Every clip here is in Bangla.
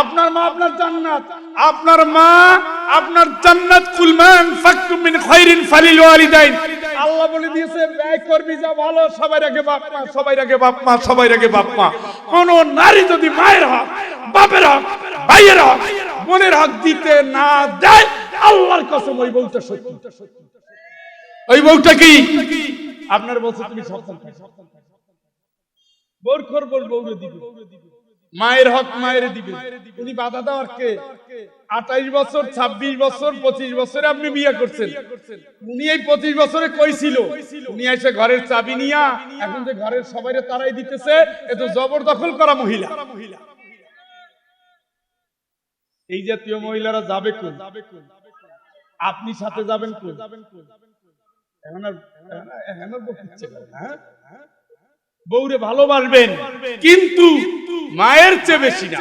আপনার মা আপনার জান্নাত। আপনার মা আপনার জান্নাত কুলমান ফাকতুম মিন খায়রিন ফালিল ওয়ালিদাইন আল্লাহ বলে দিয়েছে, ব্যয় করবি যা ভালো, সবাই আগে বাপ মা, সবাই আগে বাপ মা, সবাই আগে বাপ মা। কোন নারী যদি মায়ের হক, বাপের হক, ভাইয়ের হক, বোনের হক দিতে না দেয়, আল্লাহর কসম ওই বউটা সত্যি। ওই বউটা কি? আপনার বলছে তুমি সন্তান বোর খোর বউরে দিবে। মায়ের হক মায়ের দিবে। উনি বাধা দেওয়ার কে? আঠাইশ বছর ২৬ বছর, পঁচিশ বছরে আপনি বিয়ে করছেন। উনি এই পঁচিশ বছরে কইছিল উনি এসে ঘরের চাবি নিয়া, এখন যে ঘরের সবাই তারাই দিতেছে, এ তো জবরদখল করা মহিলা। এই জাতীয় মহিলারা যাবে কোন? আপনি সাথে যাবেন কোন? এখন আর এখন আর? বউরে ভালোবাসবেন কিন্তু মায়ের চেয়ে বেশি না।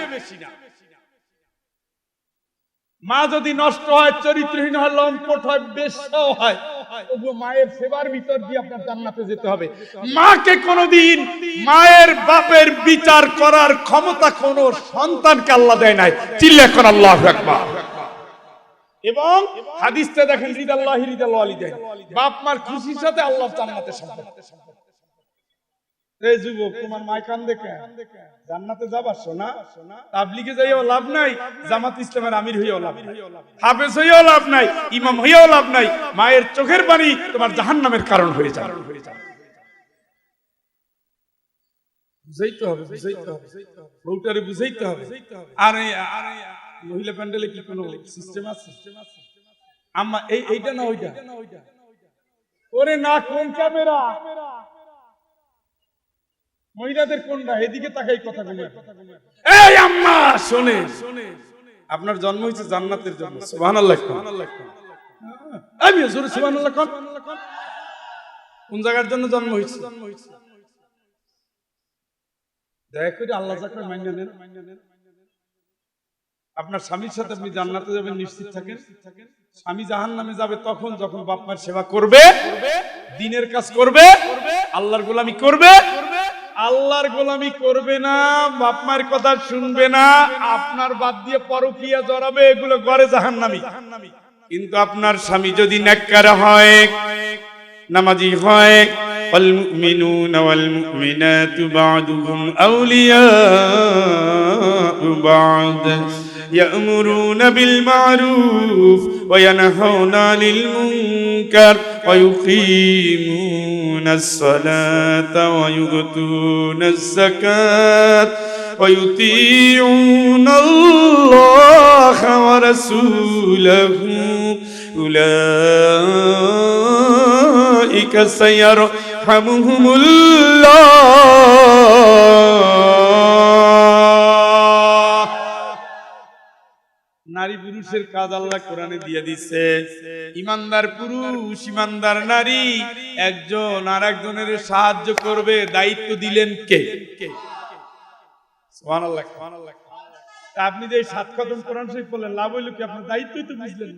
মা যদি নষ্ট হয় চরিত্রহীন হয় লম্পট হয় বেশ্যাও হয় মায়ের সেবার ভিতর দিয়ে আপনার জান্নাতে যেতে হবে। মাকে কোনোদিন মায়ের বাপের বিচার করার ক্ষমতা কোন সন্তানকে আল্লাহ দেয় নাই। চিল্লা এখন আল্লাহ আকবার। এবং হাদিসটা দেখেন রিদাল্লাহি রিদাল ওয়ালিদাইন। বাপ মার খুশির সাথে আল্লাহ জান্নাতে সম্পর্ক। এই যুবক, তোমার মায় কান্দে কেন জান্নাতে যাবার শোনা তাবলিগে যাইও লাভ নাই, জামাত ইসলামের আমির হইও লাভ নাই। হাফেজ হইও লাভ নাই, ইমাম হইও লাভ নাই, মায়ের চোখের পানি তোমার জাহান্নামের কারণ হয়ে যাবে। বুঝাইতে হবে বুঝাইতে হবে। বউটারে বুঝাইতে হবে। মহিলা প্যান্ডেলে কি কোনো সিস্টেম আছে? এই, এইটা না ওইটা? ওরে না, কোন ক্যামেরা মহিলাদের কোনটা? এদিকে তাকাই কথা বলে। এই আম্মা শোনে আপনার জন্ম হয়েছে জান্নাতের জন্য, সুবহানাল্লাহ সুবহানাল্লাহ আমি জোরে সুবহানাল্লাহ কোন। কোন জায়গার জন্য জন্ম হয়েছে? জন্ম হয়েছে দয়া করে আল্লাহ যাকে মাইনা নেন। আপনার স্বামীর সাথে আপনি জান্নাতে যাবেন, নিশ্চিত থাকেন। স্বামী জাহান নামে যাবে তখন যখন বাপ মার সেবা করবে, দিনের কাজ করবে, আল্লাহর গোলামি করবে আল্লাহর গোলামি করবে না বাপ মায়ের কথা শুনবে না আপনার বাদ দিয়ে পরকিয়া জড়াবে এগুলো করে জাহান নামি কিন্তু আপনার স্বামী যদি নেককার হয় নামাজি হয় والمؤمنون والمؤمنات بعضهم أولياء بعض يأمرون بالمعروف وينهون عن المنكر ويقيمون الصلاة ويؤتون الزكاة ويطيعون الله ورسوله. أولئك سيرحمهم الله. নারী পুরুষের কাজ আল্লাহ কোরআনে দিয়ে দিচ্ছে ইমানদার পুরুষ, ইমানদার নারী, একজন আর একজনের সাহায্য করবে, দায়িত্ব দিলেন কে? আপনি যে সাত কদম কোরআন শরীফ বললেন লাভ হইল কি? আপনার দায়িত্বই তো বুঝলেন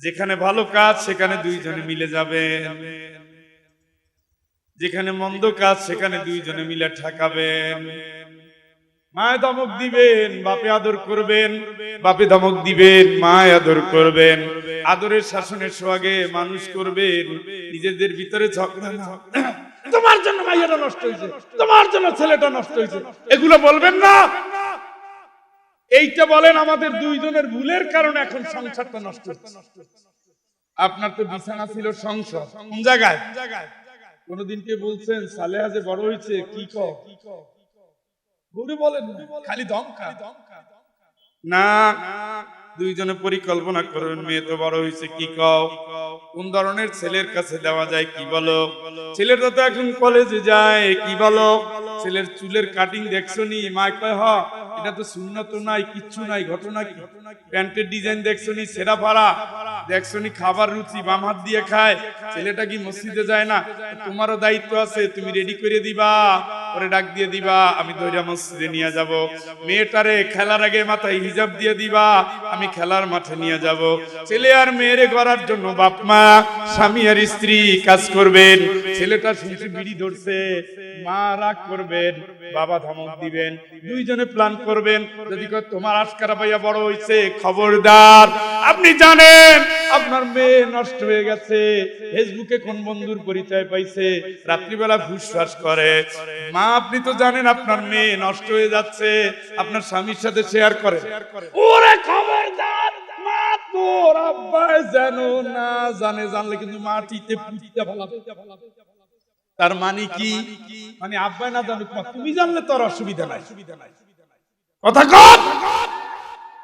যেখানে ভালো কাজ, সেখানে দুইজনে মিলে যাবে যেখানে মন্দ কাজ, সেখানে দুইজনে মিলে ঠেকাবেন। মায় ধমক দিবেন, বাপে আদর করবেন, বাপে ধমক দিবেন, মায় আদর করবেন। আদরের শাসনের সোয়াগে মানুষ করবেন, নিজেদের ভিতরে ঝগড়া না। তোমার জন্য মাইয়াটা নষ্ট হয়েছে, তোমার জন্য ছেলেটা নষ্ট হয়েছে। এগুলো বলবেন না। এইটা বলেন আমাদের দুইজনের ভুলের কারণে এখন সংসারটা নষ্ট হচ্ছে। আপনার তো বিছানা ছিল সংসার। কোন জায়গায়? কোনদিন কে বলছেন, সালেহা যে বড় হয়েছে, কি ক বলেন খালি না, দুইজনে পরিকল্পনা করবেন মেয়ে তো বড় হয়েছে কি কও? কোন ধরনের ছেলের কাছে দেওয়া যায়, কি বলো? তো এখন কলেজে যায়, কি বলো? ছেলের চুলের কাটিং দেখছ নি হ, এটা তো নাই, কিচ্ছু নাই, ঘটনা কি? প্যান্টের ডিজাইন দেখছ নি সেরা পাড়া। দেখছ নি খাবার রুচি, বাম হাত দিয়ে খায়। ছেলেটা কি মসজিদে যায় না? তোমারও দায়িত্ব আছে, তুমি রেডি করে দিবা। ওরে ডাক দিয়ে দিবা, আমি দৈরা মসজিদে নিয়ে যাব। মেয়েটারে খেলার আগে মাথায় হিজাব দিয়ে দিবা, আমি খেলার মাঠে নিয়ে যাব। ছেলে আর মেয়েরে করার জন্য বাপ মা, স্বামী আর স্ত্রী কাজ করবেন। ছেলেটা শুনছি বিড়ি ধরছে, মা রাগ করবেন, বাবা ধমক দিবেন। দুইজনে প্ল্যান করবেন, যদি তোমার আজকারা পাইয়া বড় হইছে, খবরদার। আপনি জানেন, আপনার মেয়ে নষ্ট হয়ে গেছে। ফেসবুকে কোন বন্ধুর পরিচয় পাইছে, রাত্রিবেলা ফুসফাস করে। মা আপনি তো জানেন আপনার মেয়ে নষ্ট হয়ে যাচ্ছে, আপনার স্বামীর সাথে শেয়ার করে। ওরে খবরদার মা তোর আব্বা যেন না জানে, জানলে কিন্তু মাটিতে তার মানে কি? মানে আব্বা না জানুক মা, তুমি জানলে তোর অসুবিধা নাই। কথা কর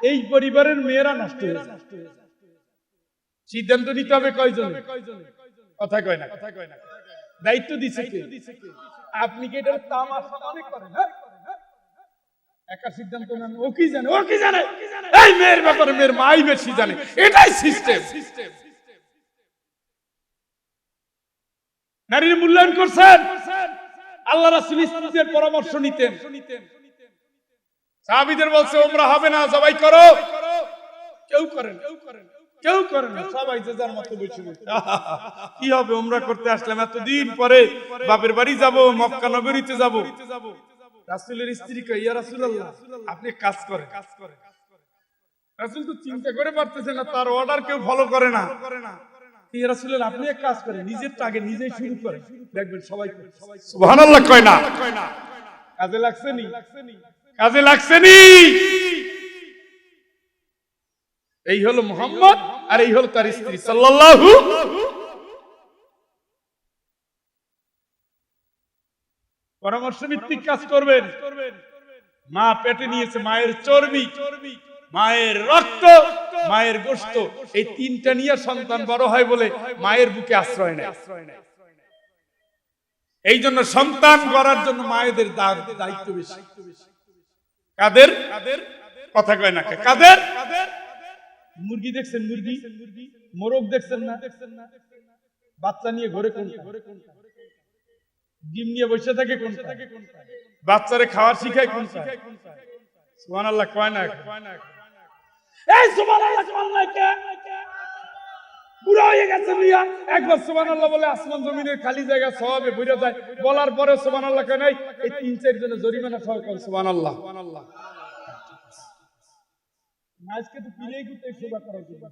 এই পরিবারের মেয়েরা নষ্ট হয়ে যায়। সিদ্ধান্ত নিতে হবে কয়জন কথা কয় না কথা কয় না দায়িত্ব দিছে আপনি কি এটা তামাশা মনে করেন? হ্যাঁ? একা সিদ্ধান্ত নেন। ও কি জানে? ও কি জানে? এই মেয়ের ব্যাপারে মেয়ের মাই বেশি জানে। এটাই সিস্টেম নারীর মূল্যায়ন করছেন? আল্লাহ রাসূল স্ত্রীদের পরামর্শ নিতেন। সাহাবীদের বলছে ওমরা হবে না সবাই করো। কেউ করেন কেউ করেন। না। সবাই যে যার মতো বসে। কি হবে ওমরা করতে আসলাম এতদিন পরে। বাপের বাড়ি যাব মক্কা নগরীতে যাব। রাসূলের স্ত্রী কই ইয়া রাসূলুল্লাহ আপনি কাজ করেন কাজ করেন। রাসূল তো চিন্তা করে পারতেছে না তার অর্ডার কেউ ফলো করে না। ইয়া রাসূলুল্লাহ আপনি এক কাজ করেন নিজেরটা আগে নিজেই শুরু করেন। দেখবেন সবাই করে। সুবহানাল্লাহ কয় না? কাজে লাগছে নি? কাজে লাগছে নি? এই হলো মোহাম্মদ আর এই হলো তার স্ত্রী। সাল্লাল্লাহু পরামর্শ ভিত্তিক কাজ করবেন। মা পেটে নিয়েছে মায়ের চর্বি মায়ের রক্ত মায়ের গোশত। এই তিনটা নিয়ে সন্তান বড় হয় বলে মায়ের বুকে আশ্রয় নেয়। এই জন্য সন্তান গড়ার জন্য মায়েদের দায়িত্ব বেশি। কাদের কাদের? কথা কয় না কে? কাদের? মুরগি দেখছেন মুরগি? মোরগ দেখছেন না? বাচ্চা নিয়ে ঘরে ডিম নিয়ে বসে থাকে কোন বাচ্চারে খাওয়ার শিখায় কোন সুবহানাল্লাহ, কয় না? কে? বলে আসমান খালি জায়গা সবে যায়। বলার পরে নাই, এই তিন জরিমানা সহ সুবহানাল্লাহ। আজকে তো পিলেই করতে সেবা করার জন্য।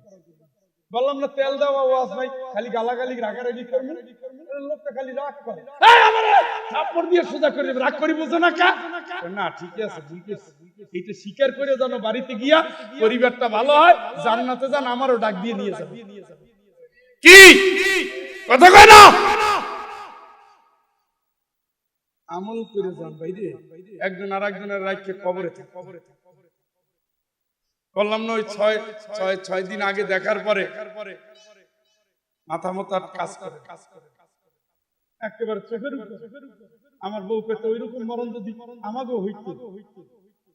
বললাম না তেল দেওয়া ওয়াজ নাই খালি গালাগালি রাগারাগি করবে লোকটা খালি রাগ করে। এই আমারে! থাপ্পড় দিয়ে সোজা করে রাগ করি বুঝো না কা? না ঠিকই আছে বুঝতেছি এটা স্বীকার করে যেন বাড়িতে গিয়া পরিবারটা ভালো হয় জান্নাতে যান আমারও ডাক দিয়ে নিয়ে যাবে। কি? কথা কয় না! আমল করে যান বাইরে একজন আর একজনের রাখকে কবরে থাকে কবরে থাকে। বললাম না, ওই ছয় ছয় ছয় দিন আগে দেখার পরে মাথা মতো কাজ করে একেবারে চোখের আমার বউ পেতে ওই রকম মরণ যদি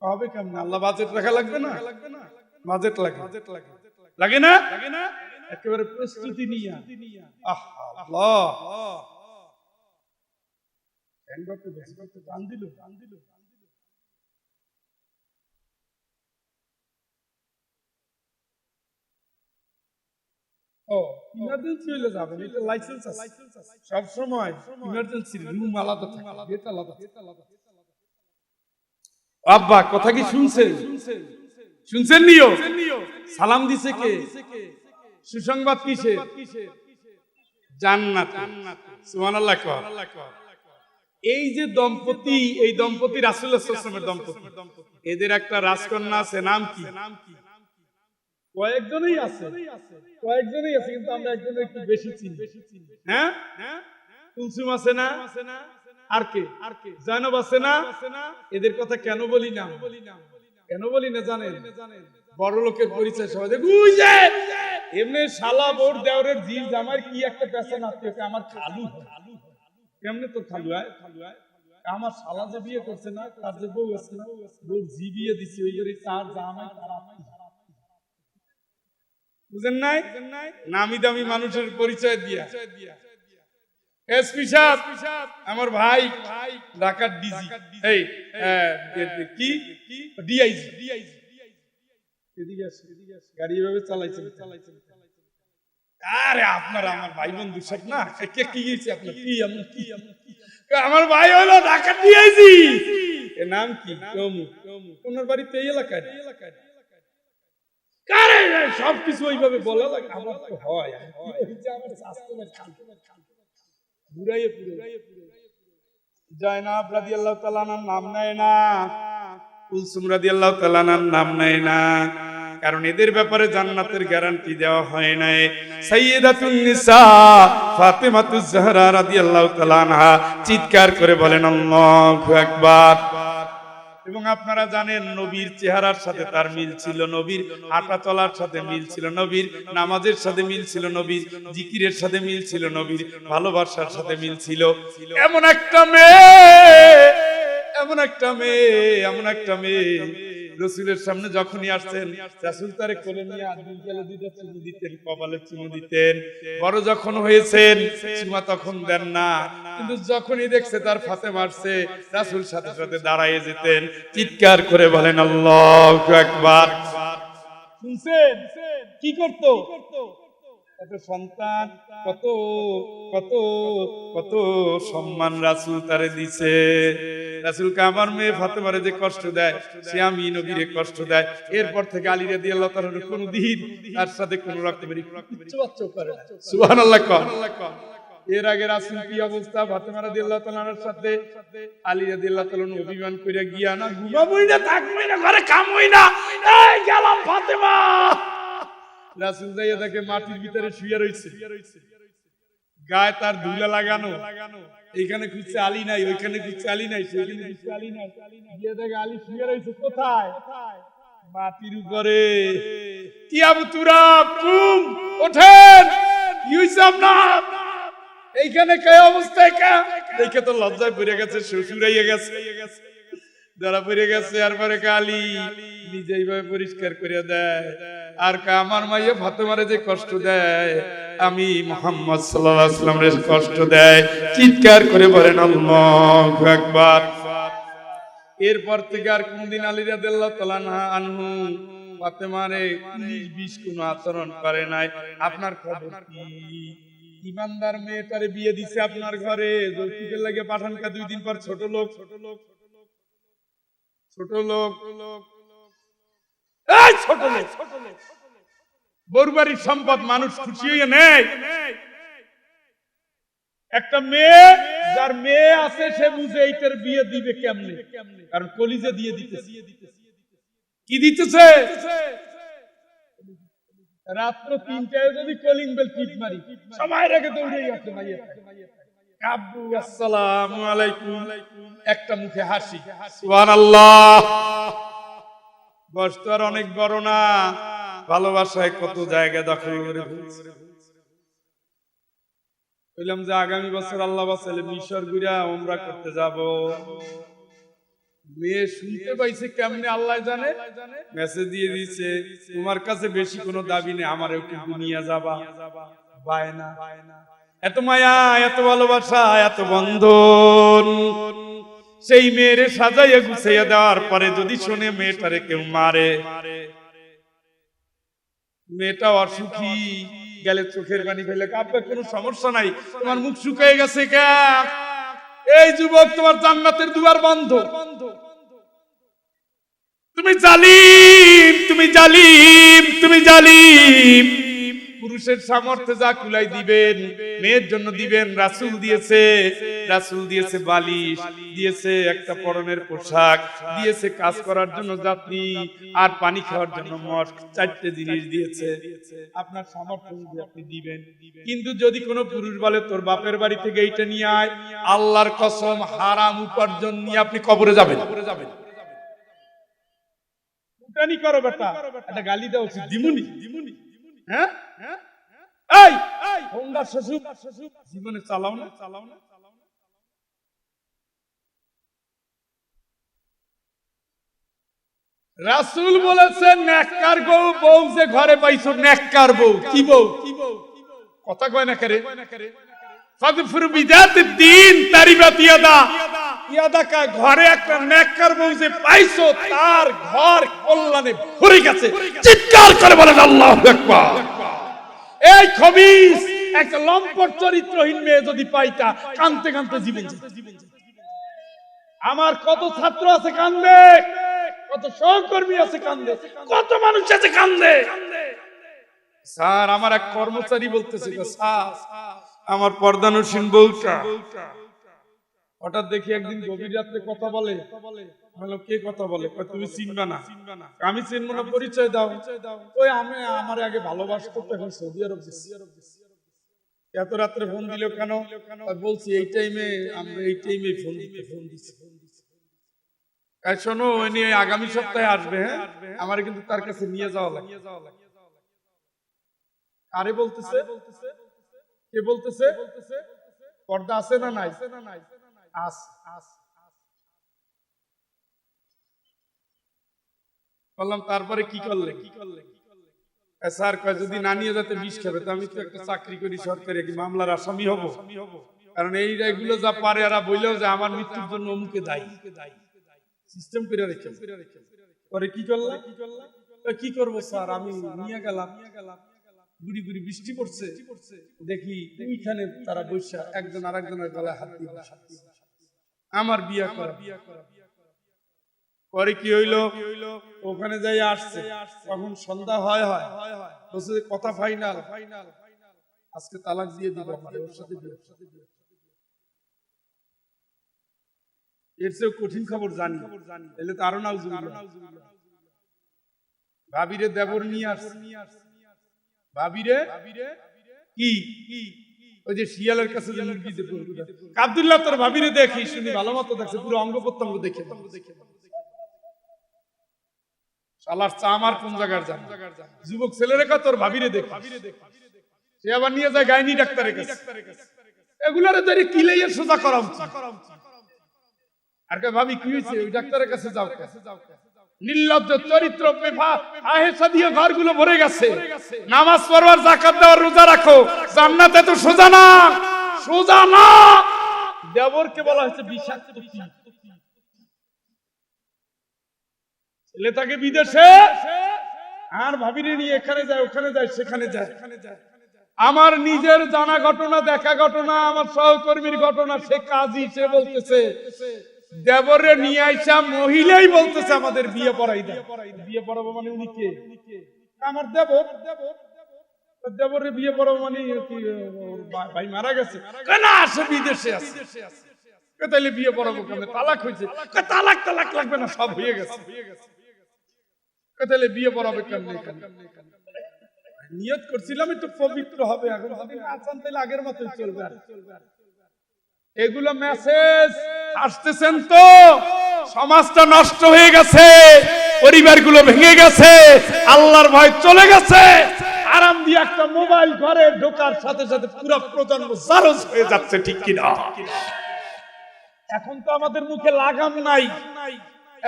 হবে কেমন? আল্লাহ বাজেট রাখা লাগবে না? বাজেট লাগে। বাজেট লাগে না? লাগে না একেবারে প্রস্তুতি নিয়ে। আহ টান দিল দিল। ইমার্জেন্সি হইলে যাবেন, এটা লাইসেন্স আছে। সব সময় ইমার্জেন্সি রুম আলাদা থাকে আলাদা আব্বা, কথা কি শুনছেন? শুনছেন নিও? সালাম দিছে কে? সুসংবাদ কিসে জান্নাত। সুবহানাল্লাহ এই যে দম্পতি, এই দম্পতি রাসূলুল্লাহ সাল্লাল্লাহু আলাইহি ওয়াসাল্লামের দম্পতি, এদের একটা রাজকন্যা আছে নাম কি নাম কি? কয়েকজনই আছে। কয়েকজনই আছে। কিন্তু আমরা একজনের একটু বেশি চিনি। হ্যাঁ? কুলসুম আছে না? আর কে? আর কে? জানব আছে না? এদের কথা কেন বলি না? কেন বলি না? জানেন? বড় লোকের পরিচয় সবাই দেখে, "উই এমনি শালা বোর দেওরের জির জামার কি একটা পেছন আত্মীয় আমার খালু হয়। কেমনে তো খালু হয়? খালু হয় আমার শালা যে বিয়ে করছে না তার যে বউ আছে না বউ জি বিয়ে দিছে ওই তার জামাই তার। বুঝেন নাই? নামি দামি মানুষের পরিচয় দিয়া। আমার ভাই ঢাকার ডিজি। কি? ডিআইজি। গাড়ি আরে আপনার আমার ভাই বন্ধু সব না কে, কি আপনার? এমন, কি কি? আমার ভাই হলো ঢাকা ডিআইজি। এর নাম কি? বাড়িতে এলাকায় এলাকায়? কারে সব কিছু ওইভাবে বলা। লাগে আমার তো হয়। বুড়াইয়ে জয়নাব রাদিয়াল্লাহু তাআলার নাম নেয় না। কুলসুম রাদিয়াল্লাহু তাআলার নাম নেয় না। কারণ এদের ব্যাপারে জান্নাতের গ্যারান্টি দেওয়া হয় নাই। সাইয়্যিদাতুন নিসা ফাতেমাতুজ জাহরা রাদিয়াল্লাহু তাআলা আনহা চিৎকার করে বলেন আল্লাহু আকবার। এবং আপনারা জানেন নবীর চেহারার সাথে তার মিল ছিল নবীর, হাঁটা চলার সাথে মিল ছিল নবীর, নামাজের সাথে মিল ছিল নবীর, জিকিরের সাথে মিল ছিল নবীর, ভালোবাসার সাথে মিল ছিল। এমন একটা মেয়ে, এমন একটা মেয়ে, এমন একটা মেয়ে। রসুলের সামনে যখনই আসছেন, রাসুল তারে কোলে নিয়ে দুইটা চুমু দিতেন, কপালে চুমু দিতেন। বড় যখন হয়েছেন, চুমা তখন দেন না। কিন্তু যখনই দেখছে তার ফাতে মারছে রাসুল সাথে সাথে দাঁড়ায় যেতেন চিৎকার করে বলেন আল্লাহ একবার শুনছেন? কি করতো? কত সন্তান কত কত কত সম্মান রাসুল তারে দিছে। রাসুলকে আমার মেয়ে ফাতে ফাতেমারে যে কষ্ট দেয় সে আমি নবীরে কষ্ট দেয়। এরপর থেকে আলী রাদি আল্লাহ তার কোনো দিন তার সাথে কোন কিচ্ছু করে সুহান আল্লাহ এর আগে রাসুল কি অবস্থা? ফাতেমা রাদি আল্লাহ তালার সাথে আলী রাদি আল্লাহ তালন অভিমান করে গিয়া না ঘুমাবই না থাকবই না ঘরে কামই না এই গেলাম ফাতেমা। রাসুল যাইয়া তাকে মাটির ভিতরে শুয়ে রয়েছে গায়ে তার ধুলা লাগানো। এইখানে খুঁজছে আলী নাই ওইখানে খুঁজছে আলী নাই সেখানে খুঁজছে আলী নাই। গিয়ে দেখে আলী শুয়ে রয়েছে কোথায়? মাটির উপরে। কি আবু তুরাব কুম ওঠেন। হইছে আপনার এইখানে কে অবস্থায় কে দেখে তো লজ্জায় পড়ে গেছে, শ্বশুর আইয়া গেছে। ধরা পড়ে গেছে, আর পরে কালি নিজে এইভাবে পরিষ্কার করে দেয়। আর কা আমার মাইয়া ফাতেমারে যে কষ্ট দেয়, আমি মোহাম্মদ সাল্লাল্লাহু আলাইহি কষ্ট দেয়, চিৎকার করে বলেন, আল্লাহু আকবার। এরপর থেকে আর কোনদিন আলী রাদিয়াল্লাহু তাআলা আনহু, ফাতেমারে পুলিশ বিষ কোন আচরণ করে নাই। আপনার খবর কি? ইমানদার মেয়েটারে বিয়ে দিছে আপনার ঘরে। যৌতুকের লাগে পাঠানকা দুই দিন পর ছোট লোক। ছোট লোক। ছোট লোক এই ছোট লোক। বরবাড়ির সম্পদ মানুষ খুশি হয়ে নেয়। একটা মেয়ে, যার মেয়ে আছে, সে বুঝে এইটার বিয়ে দিবে কেমনে? কারণ কলিজে দিয়ে দিতেছে। কি দিতেছে? রাত্র তিনটায় যদি কলিং বেল টিপ মারি সবাই রেখে দৌড়ে গেছে অনেক বড় না। কত জায়গা বললাম যে আগামী বছর আল্লাহ বাসালে মিশর গুড়া ওমরা করতে যাব। মেয়ে শুনতে পাইছে কেমনে আল্লাহ জানে? মেসেজ দিয়ে দিয়েছে, তোমার কাছে বেশি কোনো দাবি নেই আমার একটু দুনিয়া যাবা। বায়না এত মায়া, এত ভালোবাসা, এত বন্ধন। সেই মেয়েরে সাজাইয়া গুছাইয়া দেওয়ার পরে যদি শুনে মেয়েটারে কেউ মারে, মেয়েটা অসুখী, গেলে চোখের পানি ফেলে কাঁপবে কোনো সমস্যা নাই, তোমার মুখ শুকিয়ে গেছে কে? এই যুবক তোমার জান্নাতের দুয়ার বন্ধ। তুমি জালিম তুমি জালিম তুমি জালিম। পুরুষের সামর্থ্যে যা কুলাই দিবেন, মেয়ের জন্য দিবেন, রাসুল দিয়েছে রাসুল দিয়েছে বালিশ, দিয়েছে একটা পরনের পোশাক, দিয়েছে কাজ করার জন্য যাত্রী, আর পানি খাওয়ার জন্য মস্ক চারটে জিনিস দিয়েছে। আপনার সামর্থ্য অনুযায়ী আপনি দিবেন। কিন্তু যদি কোনো পুরুষ বলে, তোর বাপের বাড়ি থেকে এইটা নিয়ে আয়, আল্লাহর কসম হারাম উপার্জন নিয়ে আপনি কবরে যাবেন। কবরে যাবেন গালি দেওয়া উচিত দিমুনি দিমুনি। হ্যাঁ? এই! হোন্ডা শ্বশুর জীবনে চালাও না। চালাও না রাসূল বলেছেন বউ বউ যে ঘরে পাইছো নেককার বউ। কি বউ? কথা কয় না করে? ফাদফুর বিদাতিদ দিন তারিবাত ইয়াদা। ইয়াদা কা ঘরে একটা নেককার বউ যে পাইছো তার ঘর কল্যাণে ভরে গেছে। চিৎকার করে বলেন আল্লাহু আকবার। এই খবিস একটা লম্পট চরিত্রহীন মেয়ে যদি পাইতা, কানতে কানতে জীবন আমার কত ছাত্র আছে কান্দে, কত সহকর্মী আছে কান্দে, কত মানুষ আছে কান্দে। স্যার, আমার এক কর্মচারী বলতেছে স্যার, আমার পর্দানুসীন বউটা। হঠাৎ দেখি একদিন গভীর রাত্রে কথা বলে বললাম কে কথা বলে? তুমি চিনবা না। আমি চিনবো না পরিচয় দাও। ওই আমি আমার আগে ভালোবাসতো এখন সৌদি আরব এত রাত্রে ফোন দিল কেন? বলছি এই টাইমে আমরা এই টাইমে ফোন দিতে ফোন দিচ্ছি শোনো আগামী সপ্তাহে আসবে হ্যাঁ? আমার কিন্তু তার কাছে নিয়ে যাওয়া লাগে। আরে বলতেছে? কে বলতেছে? পর্দা আছে না নাই? আছে। বললাম, তারপরে কি করলে? কি করলে স্যার কয়, যদি না নিয়ে যেতে বিষ খাবে, তো আমি তো একটা চাকরি করি সরকারি কি মামলার আসামি হব। কারণ এই এগুলো যা পারে এরা বললেও যে আমার মৃত্যুর জন্য অমুকে দায়ী। সিস্টেম করে রেখে পরে কি করলাম কি করব স্যার? আমি নিয়ে গেলাম। গুড়ি গুড়ি বৃষ্টি পড়ছে। দেখি ওইখানে তারা বৈশা একজন আর একজনের গলায় হাত দিয়ে। আমার বিয়া করা। পরে কি হইল? ওখানে যাই আসছে। তখন সন্ধ্যা হয় হয়। কথা ফাইনাল আজকে তালাক দিয়ে দিব এর চেয়েও কঠিন খবর জানি। এলে তো আরও নাও ভাবিরে দেবর নিয়ে ভাবিরে? কি? ওই যে শিয়ালের কাছে যে তোর ভাবিরে দেখি, শুনি, ভালো মতো দেখছে, পুরো অঙ্গ প্রত্যঙ্গ দেখে দেখে। শালার চা আমার কোন জায়গার যুবক ছেলেরে কা তোর ভাবিরে দেখ। সে আবার নিয়ে যায় গাইনি ডাক্তারের কাছে। সোজা করা আর কে ভাবি, কি হয়েছে ওই ডাক্তারের কাছে যাও কে? নির্লজ্জ চরিত্র পেফা আহেসা দিয়ে ঘরগুলো ভরে গেছে। নামাজ পড়বার দেওয়ার রোজা রাখো। জান্নাতে তো সোজা না। সোজা না। দেবরকে বলা হয়েছে বিষাক্ত কীট। ছেলে বিদেশে? আর ভাবিরে নিয়ে এখানে যায়, ওখানে যায়, সেখানে যায়। আমার নিজের জানা ঘটনা, দেখা ঘটনা, আমার সহকর্মীর ঘটনা, সে কাজী সে বলতেছে। দেবরে নিয়ে আইসা মহিলাই বলতেছে আমাদের বিয়ে পড়াই দেয় বিয়ে পড়াবো মানে উনি কে? আমার দেবর। দেবরে বিয়ে পড়াবো মানে ভাই মারা গেছে। না বিদেশে আছে। তাইলে বিয়ে পড়াবো কেন তালাক হয়েছে। তালাক তালাক লাগবে না, সব হয়ে গেছে। তাইলে বিয়ে পড়াবে নিয়ত করছিলাম একটু পবিত্র হবে, এখন যদি না চান তাহলে আগের চলবে। এগুলো মেসেজ আসতেছেন তো, সমাজটা নষ্ট হয়ে গেছে, পরিবারগুলো ভেঙে গেছে, আল্লাহর ভয় চলে গেছে। আরাম দিয়ে একটা মোবাইল ঘরে ঢোকার সাথে সাথে পুরো প্রজন্ম জারজ হয়ে যাচ্ছে, ঠিক কিনা? এখন তো আমাদের মুখে লাগাম নাই।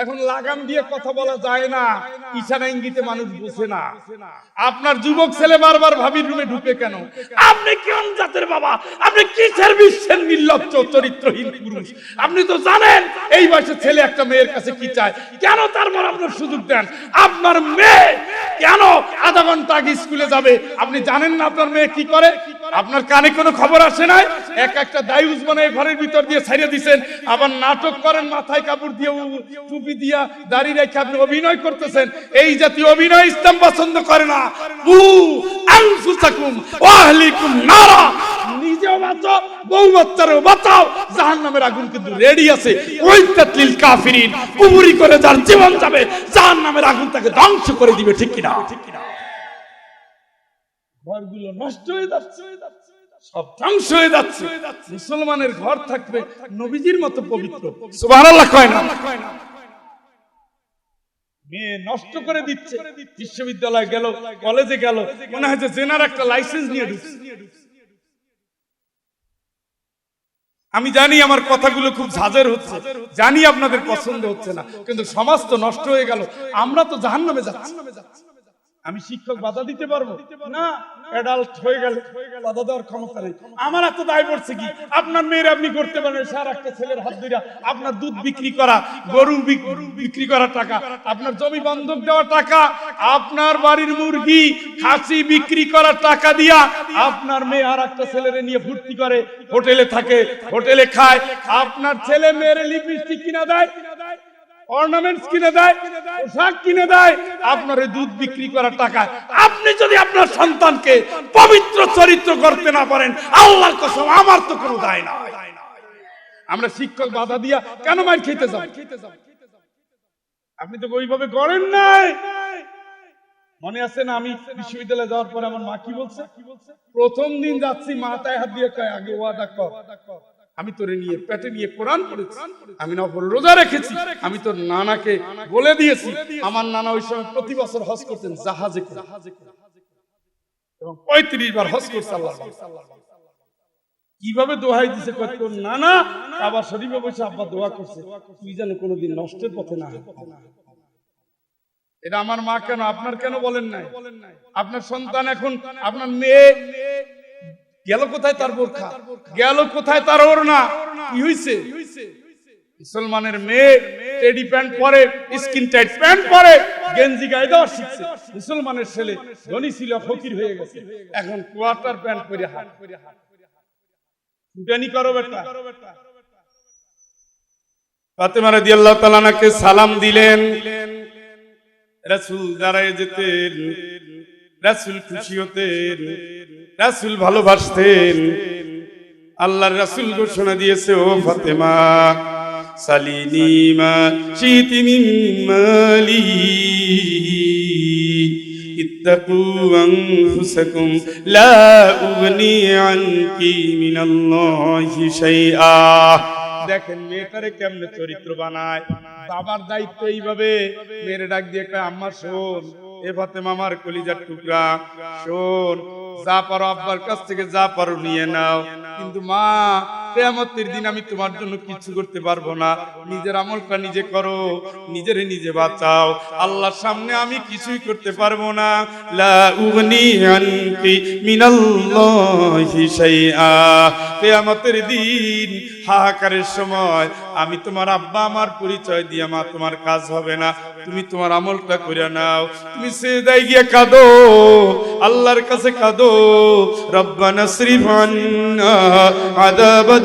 এখন লাগাম দিয়ে কথা বলা যায় না। ইশারা ইঙ্গিতে মানুষ বুঝে না। আপনার যুবক ছেলে বারবার ভাবির রুমে ঢুকে কেন? আপনি কোন জাতের বাবা? আপনি কিসের বিশ্বের নির্লজ্জ, চরিত্রহীন পুরুষ? আপনি তো জানেন এই বয়সে ছেলে একটা মেয়ের কাছে কি চায়। কেন তার মন আপনার সুযোগ দেন? আপনার মেয়ে কেন আধা ঘণ্টা আগে স্কুলে যাবে? আপনি জানেন না আপনার মেয়ে কি করে? আপনার কানে কোনো খবর আসে নাই? এক একটা দায়ুজ বানায় ঘরের ভিতর দিয়ে ছাড়িয়ে দিছেন। আবার নাটক করেন, মাথায় কাপড় দিয়ে টুপি দিয়া দাড়ি রেখে আপনি অভিনয় করতেছেন। এই জাতীয় অভিনয় ইসলাম পছন্দ করে না। বু আনফুসাকুম আগুন কিন্তু রেডি আছে। ওই তাতলিল কাফিরিন কুবুরি করে যার জীবন যাবে, জাহান্নামের আগুন তাকে ধ্বংস করে দিবে ঠিক কিনা ঠিক কিনা? ঘরগুলো নষ্ট হয়ে যাচ্ছে। সব ধ্বংস হয়ে যাচ্ছে। মুসলমানের ঘর থাকবে নবীজির মতো পবিত্র। সুবহানাল্লাহ কয় না। মেয়ে নষ্ট করে দিচ্ছে। বিশ্ববিদ্যালয় গেল, কলেজে গেল, মনে হয় যে জেনার একটা লাইসেন্স নিয়ে ঢুকছে। আমি জানি আমার কথাগুলো খুব ঝাঁঝের হচ্ছে। জানি আপনাদের পছন্দ হচ্ছে না। কিন্তু সমাজ তো নষ্ট হয়ে গেল। আমরা তো জাহান্নামে যাচ্ছি। আমি শিক্ষক বাধা দিতে পারব? না অ্যাডাল্ট হয়ে গেলে বাধা দেওয়ার ক্ষমতা নেই। আমার এত দায় পড়ছে কি? আপনার মেয়ের আপনি করতে পারেন সার একটা ছেলের হাত ধরে আপনার দুধ বিক্রি করা গরু বিক- বিক্রি করা টাকা আপনার জমি বন্ধক দেওয়া টাকা আপনার বাড়ির মুরগি খাসি বিক্রি করার টাকা দিয়া আপনার মেয়ে আর একটা ছেলেরে নিয়ে ভর্তি করে হোটেলে থাকে হোটেলে খায়। আপনার ছেলে মেয়ের লিপস্টিক কিনা দেয়? চরিত্র করতে না পারেন আমরা শিক্ষক বাধা দিয়া কেন মার খেতে যাব? আপনি তো ওইভাবে করেন নাই। মনে আছে না, আমি বিশ্ববিদ্যালয়ে যাওয়ার পরে আমার মা কি বলছে? প্রথম দিন যাচ্ছি মাথায় হাত দিয়ে আগে ওয়াদা কর। আমি তোরে নিয়ে পেটে নিয়ে কোরআন পড়েছি। আমি নফল রোজা রেখেছি। আমি তোর নানাকে বলে দিয়েছি। আমার নানা ওই সময় প্রতি বছর হজ করতেন জাহাজে করে। এবং পঁয়ত্রিশ বার হজ করছে আল্লাহ কীভাবে দোহাই দিছে? তোর নানা আবার শরীফে বসে আব্বা দোয়া করছে। তুই যেন কোনোদিন নষ্টের পথে না। এটা আমার মা কেন? আপনার কেন বলেন নাই? আপনার সন্তান এখন আপনার মেয়ে গেল কোথায় তার বোরখা? গেল কোথায় তার ওড়না? কি হইছে? মুসলমানের মেয়ে টেডি প্যান্ট পরে স্কিন টাইট প্যান্ট পরে গেঞ্জি গায়ে দেওয়া শিখছে। মুসলমানের ছেলে ধনী ছিল ফকির হয়ে গেছে। এখন কোয়ার্টার প্যান্ট পরে হাট। ফুটানি করো বেটা। ফাতেমা রাদিয়াল্লাহু তাআলা নাকে সালাম দিলেন। রাসূল দাঁড়ায় যেতেন রাসূল খুশি হতেন। রাসূল ভালোবাসতেন। আল্লাহর রাসূল ঘোষণা দিয়েছে, ও ফাতেমা, সালিনি মা, শিতি মালি ইত্তাকু আনফুসাকুম, লা উগনি আনকি মিনাল্লাহি শাইআ। দেখেন, মেয়েটারে কেমনে চরিত্র বানায়? বাবার দায়িত্ব এইভাবে। মেয়েরে ডাক দিয়ে কয়, আম্মা, শোন, এ ফাতেমা আমার কলিজার টুকরা, শোন যা পারো আব্বার কাছ থেকে যা পারো নিয়ে নাও। কিন্তু মা কেয়ামতের দিন আমি তোমার জন্য কিছু করতে পারব না। নিজের আমলটা নিজে করো, নিজেরে নিজে বাঁচাও। আল্লাহর সামনে আমি কিছুই করতে পারব না। লা উগনি আনকি শাইআ। কিয়ামতের দিন হাহাকারের সময় আমি তোমার আব্বা, আমার পরিচয় দিয়ে মা, তোমার কাজ হবে না। তুমি তোমার আমলটা করে নাও। তুমি সেদাই গিয়ে কাঁদো, আল্লাহর কাছে কাঁদো। রব্বানা শ্রীফ আন্না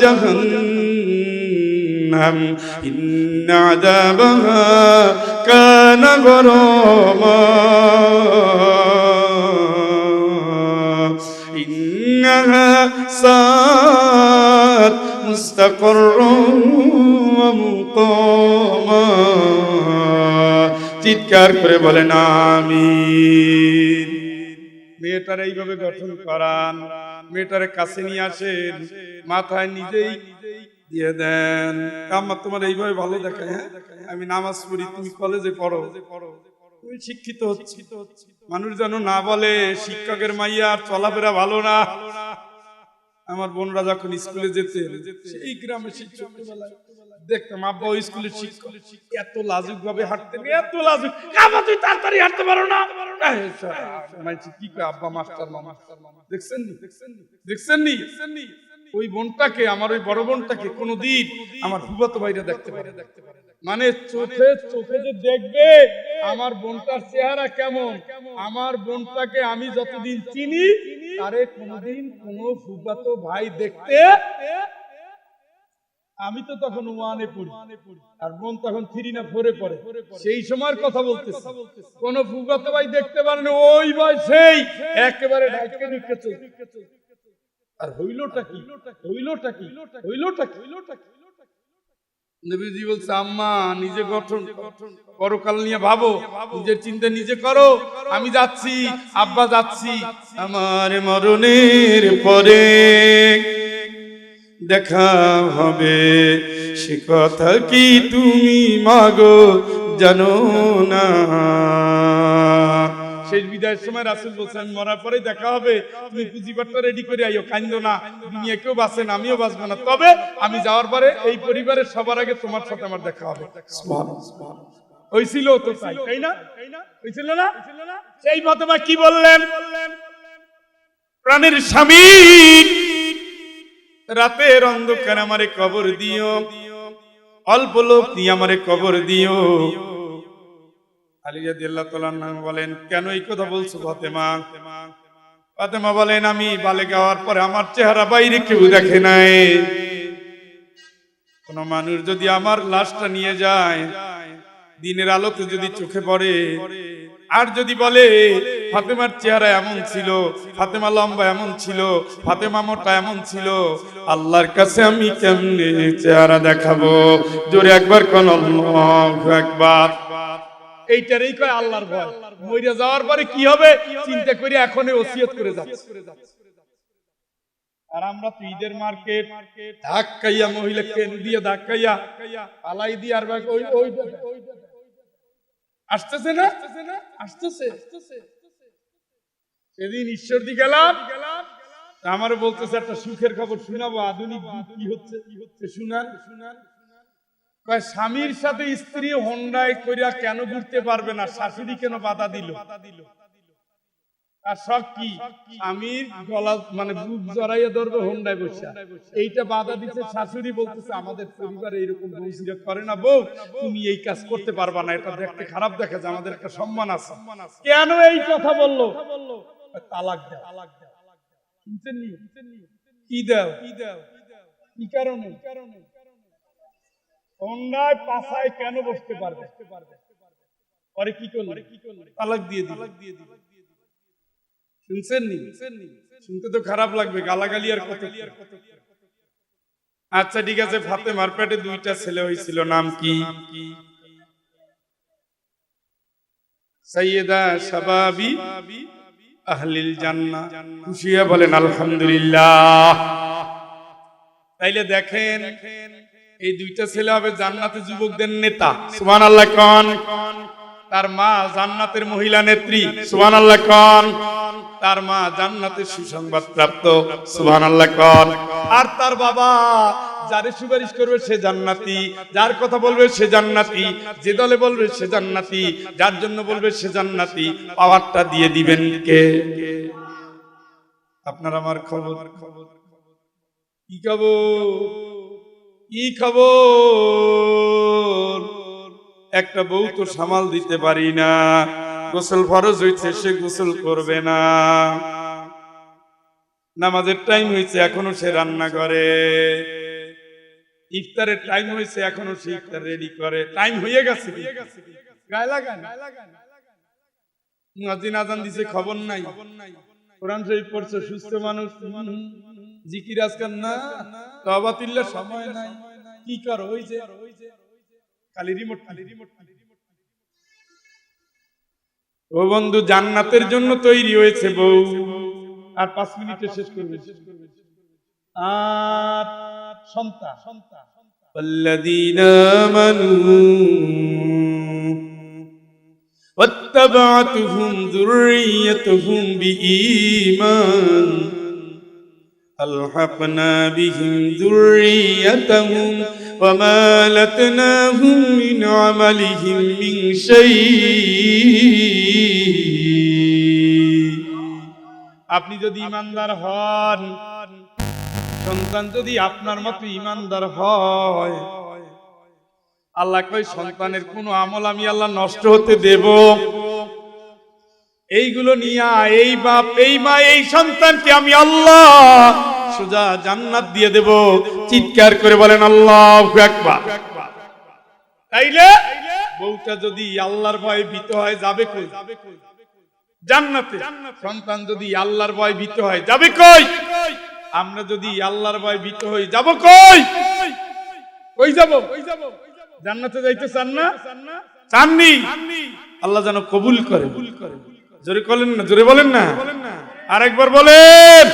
আযাব জাহান্নাম ইন্না আযাবাহা কানা গরামা إنها ساءت مستقرا ومقاما চিৎকার করে বলেন আমিন মেয়েটার এইভাবে গঠন করান মেয়েটারে কাছে নিয়ে আসেন মাথায় নিজেই দিয়ে দেন। আমার তোমার এইভাবে ভালো দেখায় হ্যাঁ? আমি নামাজ পড়ি তুমি কলেজে পড়ো। তুমি শিক্ষিত হচ্ছি। মানুষ যেন না বলে শিক্ষকের মাইয়া আর চলাফেরা ভালো না। আমার বোনরা যখন স্কুলে যেতে সেই গ্রামে শিক্ষক ছোটবেলায় দেখতাম আব্বা ওই স্কুলের শিক্ষক। এত লাজুক ভাবে হাঁটতেন এত লাজুক। আব্বা তুই তাড়াতাড়ি হাঁটতে পারো না। মাইছি কি কয় আব্বা মাস্টার মামা? দেখছেন নি? দেখছেন নি? ওই বোনটাকে আমার ওই বড় বোনটাকে কোনোদিন আমার ফুফাতো ভাইরা দেখতে পারে মানে চোখে চোখে যে দেখবে আমার বোনটার চেহারা কেমন? আমার বোনটাকে আমি যতদিন চিনি তারে কোনোদিন কোনো ফুফাতো ভাই দেখতে আমি তো তখন ওয়ানে পড়ি। আর বোন তখন থ্রি না ফোরে পড়ে। সেই সময়ের কথা বলতেছি। কোন ফুফাতো ভাই দেখতে পারেন ওই ভাই সেই। একেবারে ঢাকে ঢুকে চলছে আর হইলোটা কি? হইলোটা কি? হইলোটা কি? নবীজি বলছে আম্মা নিজে গঠন পরকাল নিয়ে ভাবো। নিজের চিন্তা নিজে করো। আমি যাচ্ছি আব্বা যাচ্ছি। আমার মরণের পরে দেখা হবে। সে কথা কি তুমি মাগো জানো না। শেষ বিদায়ের সময় রাসুল বলছেন মরার পরে দেখা হবে। তুমি পুঁজিবারটা রেডি করে আইও কান্দ না। দুনিয়া কেউ বাঁচেন আমিও বাঁচবো না। তবে আমি যাওয়ার পরে এই পরিবারের সবার আগে তোমার সাথে আমার দেখা হবে। হয়েছিল তো তাই তাই না? হয়েছিল না? সেই ফাতেমা কি বললেন? প্রাণের স্বামী রাতের অন্ধকার আমারে কবর দিও। অল্প লোক নিয়ে আমারে কবর দিও। আলী রাদিয়াল্লাহু আনহু বলেন, কেন এই কথা বলছো ফাতেমা? ফাতেমা বলেন, আমি বালে গাওয়ার পরে আমার চেহারা বাইরে কেউ দেখে নাই। কোন মানুষ যদি আমার লাশটা নিয়ে যায় দিনের আলোতে যদি চোখে পড়ে, আর যদি বলে, ফাতেমার চেহারা এমন ছিল, ফাতেমা লম্বা এমন ছিল, ফাতেমা মোটা এমন ছিল, আল্লাহর কাছে আমি কেমনে চেহারা দেখাবো? জোরে একবার কোন একবার এইটারই কয় আল্লাহর ভয়। মইরা যাওয়ার পরে কি হবে? চিন্তা করে এখনই ওসিয়ত করে যাচ্ছে। আর আমরা তো ঈদের মার্কেট ধাক্কাইয়া মহিলা কেন দিয়ে ধাক্কাইয়া আলাই দিয়ে আর ওই ওই আসতেছে না? আসতেছে। সেদিন ঈশ্বর দি গেলাম। আমার বলতেছে, একটা সুখের খবর শুনাবো, আধুনিক কি হচ্ছে কি হচ্ছে শুনান। কয়, স্বামীর সাথে স্ত্রী হন্ডায় করিয়া কেন ঘুরতে পারবে না? শাশুড়ি কেন বাধা দিল? আর সব কি? মানে এইটা বাধা দিচ্ছে শাশুড়ি বলতেছে, আমাদের খারাপ দেখা যায় আমাদের একটা কেন তালাক? কি পাশায় কেন বসতে পারবে? পরে কি করল? তালাক দিয়ে দিল। শুনছেন শুনতে তো খারাপ লাগবে, গালাগালি আর কত আচ্ছা ঠিক আছে দুইটা ছেলে হয়েছিল, নাম কি? শাবাবি আহলিল খুশিয়া বলেন, আলহামদুলিল্লাহ। তাইলে দেখেন, এই দুইটা ছেলে হবে জান্নাতে যুবকদের নেতা। সুবহান আল্লাহ কন। তার মা জান্নাতের মহিলা নেত্রী। সুবহান আল্লাহ কন। তার মা জান্নাতের সুসংবাদ প্রাপ্ত। সুবহান আল্লাহ কন। আর তার বাবা যারে সুপারিশ করবে সে জান্নাতি, যার কথা বলবে সে জান্নাতি, যে দলে বলবে সে জান্নাতি, যার জন্য বলবে সে জান্নাতি, পাওয়ারটা দিয়ে দিবেন কে? আপনার আমার খবর খবর। কি খবর? কি খবর? একটা বউ তো সামাল দিতে পারি না। গোসল ফরজ হয়েছে সে গোসল করবে না। নামাজের টাইম হয়েছে এখনও সে রান্না করে। ইফতারের টাইম হয়েছে এখনও সে ইফতার রেডি করে। টাইম হয়ে গেছে খবর নাই। কোরআন শরীফ পড়ছে, সুস্থ মানুষ। জিকির আজকাল না। সময় নাই। কি করো, ওই যে। খালি রিমোট খালি। রিমোট ও বন্ধু জান্নাতের জন্য তৈরি হয়েছে বউ আর পাঁচ মিনিটে শেষ করবে আর সন্তান সন্তান والذين آمنوا واتبعتهم ذريتهم بإيمان ألحقنا بهم ذريتهم وما لتناهم من عملهم من شيء আপনি যদি ইমানদার হন সন্তান যদি আপনার মতো ইমানদার হয় আল্লাহ কই সন্তানের কোন আমল আমি আল্লাহ নষ্ট হতে দেব এইগুলো নিয়া, এই বাপ, এই মা, এই সন্তানকে আমি আল্লাহ সোজা জান্নাত দিয়ে দেব। চিৎকার করে বলেন, আল্লাহ তাইলে বউটা যদি আল্লাহর ভয়ে ভীত হয় যাবে কই? জান্নাতে। সন্তান যদি আল্লাহর ভয় ভীত হয় যাবে কই? আমরা যদি আল্লাহর ভয় ভীত হই যাব কই? কই যাব? জান্নাতে যাইতে চান না? চাননি? আল্লাহ যেন কবুল করে। জোরে করলেন না জোরে বলেন না। আরেকবার বলেন।